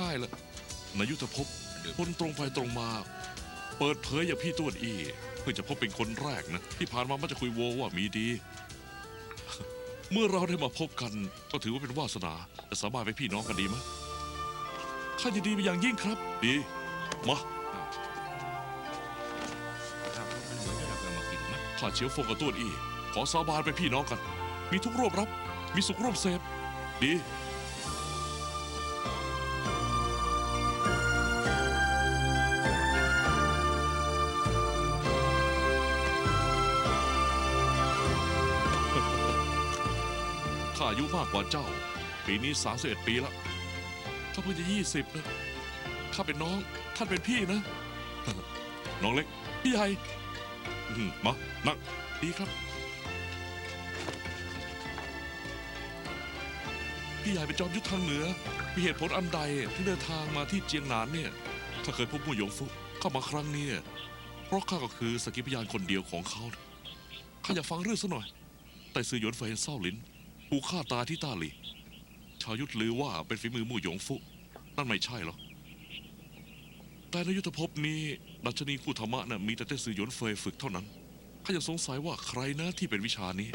ง่ายละนายุทธภพคนตรงไปตรงมา เปิดเผยอย่างพี่ต้วนอีเพื่อจะพบเป็นคนแรกนะ ที่ผ่านมามันจะคุยโวว่ามีดี เมื่อเราได้มาพบกัน ก็ถือว่าเป็นวาสนาจะสามารถเป็นพี่น้องกันดีไหมยข้ายินดีเป็นอย่างยิ่งครับ ดีมาข้าเฉียวฟงกับต้วนอี ขอสาบานเป็นพี่น้องกัน มีทุกข์ร่วมรับ มีสุขร่วมเสพดี ข้าอายุมากกว่าเจ้า ปีนี้สามสิบเอ็ดปีแล้วข้าเพิ่งจะยี่สิบนะข้าเป็นน้อง ท่านเป็นพี่นะ น้องเล็ก พี่ใหญ่อื้อหือมา นั่ง ดีครับ พี่ใหญ่เป็นจอมยุทธทางเหนือ มีเหตุผลอันใดถึงเดินทางมาที่เจียงหนานเนี่ย ข้าเคยพบมู่หยงฟุเข้ามาครั้งนี้ เพราะข้าก็คือสกขีพยานคนเดียวของเขา ข้าอยากฟังเรื่องซะหน่อย แต่ซือหยวนเฟยเศร้าหลิน ผูกฆ่าตายที่ต้าหลีชาวยุทธลือว่าเป็นฝีมือมู่หยงฟุ นั่นไม่ใช่หรอกแต่ในยุทธภพนี้ดัชนีคู่ธรรมะน่ะมีแต่เต้ซือหยวนเฟยฝึกเท่านั้นข้ายังสงสัยว่าใครนะที่เป็นวิชานี้